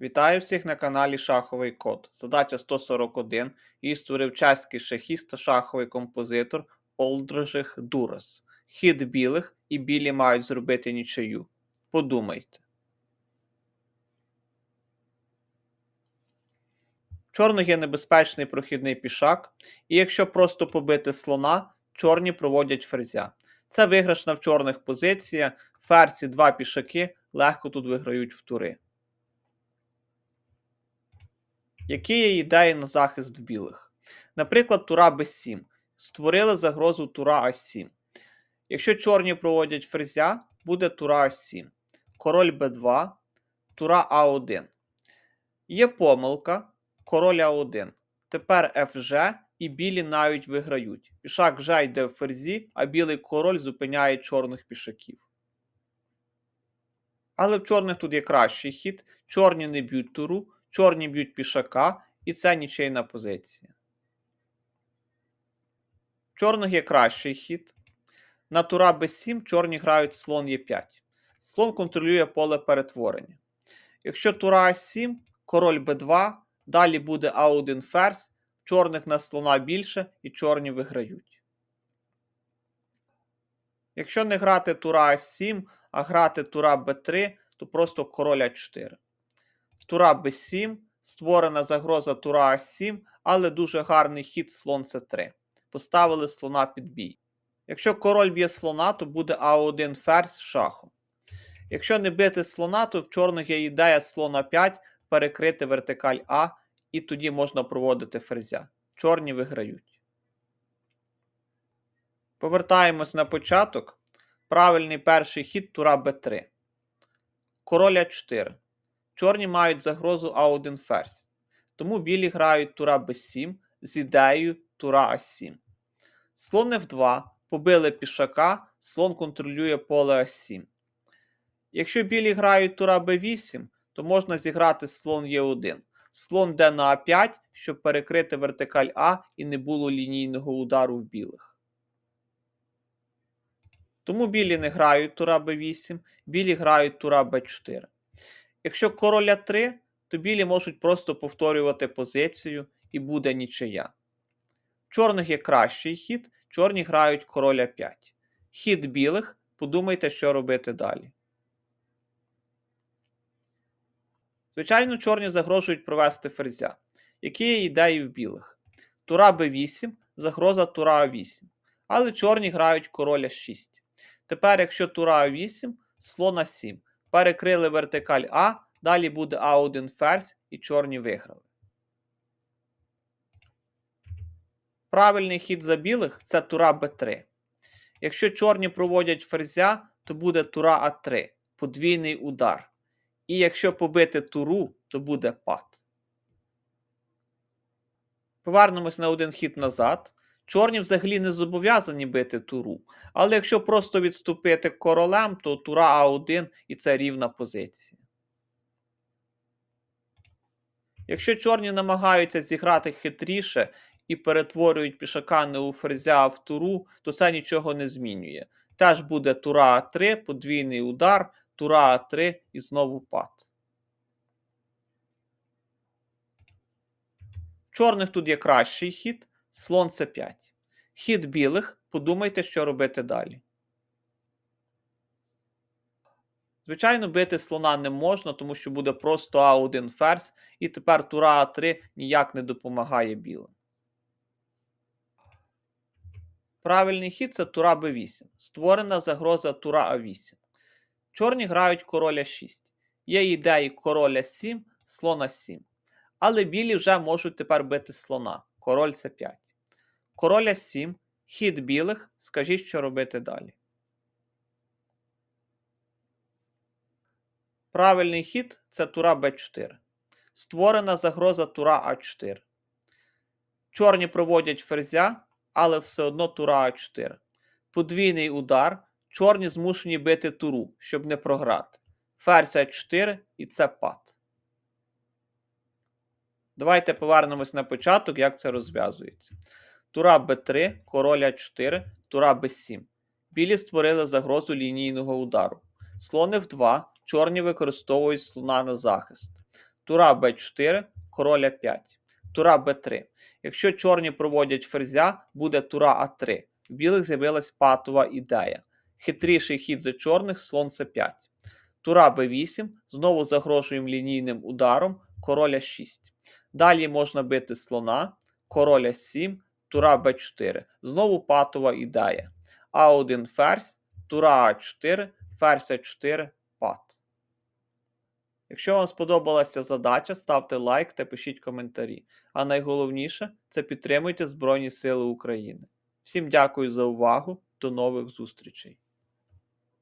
Вітаю всіх на каналі Шаховий Код. Задача 141. Її створив чеський шахіст та шаховий композитор Олдрижих Дурас. Хід білих і білі мають зробити нічию. Подумайте. В Чорних є небезпечний прохідний пішак, і якщо просто побити слона, чорні проводять ферзя. Це виграшна в чорних позиція. Ферзі два пішаки легко тут виграють в тури. Які є ідеї на захист в білих? Наприклад, тура b7. Створили загрозу тура А7. Якщо чорні проводять ферзя, буде тура А7. Король Б2, тура А1. Є помилка, король А1. Тепер FG і білі навіть виграють. Пішак Ж йде в ферзі, а білий король зупиняє чорних пішаків. Але в чорних тут є кращий хід. Чорні не б'ють туру, чорні б'ють пішака, і це нічийна позиція. Чорних є кращий хід. На тура b7 чорні грають слон Е5. Слон контролює поле перетворення. Якщо тура А7, король Б2, далі буде А1 ферзь, чорних на слона більше і чорні виграють. Якщо не грати тура А7, а грати тура Б3, то просто король А4. Тура Б7, створена загроза тура А7, але дуже гарний хід слон С3. Поставили слона під бій. Якщо король б'є слона, то буде А1 ферзь шахом. Якщо не бити слона, то в чорних є ідея слона 5 перекрити вертикаль А, і тоді можна проводити ферзя. Чорні виграють. Повертаємось на початок. Правильний перший хід тура Б3. Король А4. Чорні мають загрозу А1 ферзь. Тому білі грають тура Б7 з ідеєю тура А7. Слон F2 побили пішака, слон контролює поле А7. Якщо білі грають тура Б8, то можна зіграти слон Е1. Слон йде на А5, щоб перекрити вертикаль А і не було лінійного удару в білих. Тому білі не грають тура Б8, білі грають тура Б4. Якщо король А3, то білі можуть просто повторювати позицію і буде нічия. В чорних є кращий хід, чорні грають король А5. Хід білих, подумайте, що робити далі. Звичайно, чорні загрожують провести ферзя. Які є ідеї в білих? Тура Б8, загроза тура А8. Але чорні грають король А6. Тепер, якщо тура А8, слон А7. Перекрили вертикаль А, далі буде А1 ферзь і чорні виграли. Правильний хід за білих це тура Б3. Якщо чорні проводять ферзя, то буде тура А3, подвійний удар. І якщо побити туру, то буде пад. Повернемось на один хід назад. Чорні взагалі не зобов'язані бити туру. Але якщо просто відступити королем, то тура А1 і це рівна позиція. Якщо чорні намагаються зіграти хитріше і перетворюють пішака не у ферзя, в туру, то це нічого не змінює. Теж буде тура А3, подвійний удар, тура А3 і знову пад. Чорних тут є кращий хід, слон С5. Хід білих, подумайте, що робити далі. Звичайно, бити слона не можна, тому що буде просто А1 ферзь, і тепер тура А3 ніяк не допомагає білим. Правильний хід це тура Б8. Створена загроза тура А8. Чорні грають короля 6. Є ідеї короля 7, слона 7. Але білі вже можуть тепер бити слона. Король С5. Короля 7, хід білих. Скажіть, що робити далі. Правильний хід це тура Б4. Створена загроза тура А4. Чорні проводять ферзя, але все одно тура А4. Подвійний удар. Чорні змушені бити туру, щоб не програти. Ферзь А4 і це пад. Давайте повернемось на початок, як це розв'язується. Тура Б3, король А4, тура Б7. Білі створили загрозу лінійного удару. Слон F2, чорні використовують слона на захист. Тура Б4, короля 5. Тура Б3. Якщо чорні проводять ферзя, буде тура А3. В білих з'явилась патова ідея. Хитріший хід за чорних слон С5. Тура Б8, знову загрожуємо лінійним ударом, короля 6. Далі можна бити слона, короля 7, тура Б4. Знову патова ідея. А1 ферзь, тура А4, ферзь А4, пат. Якщо вам сподобалася задача, ставте лайк та пишіть коментарі. А найголовніше це підтримуйте Збройні Сили України. Всім дякую за увагу, до нових зустрічей!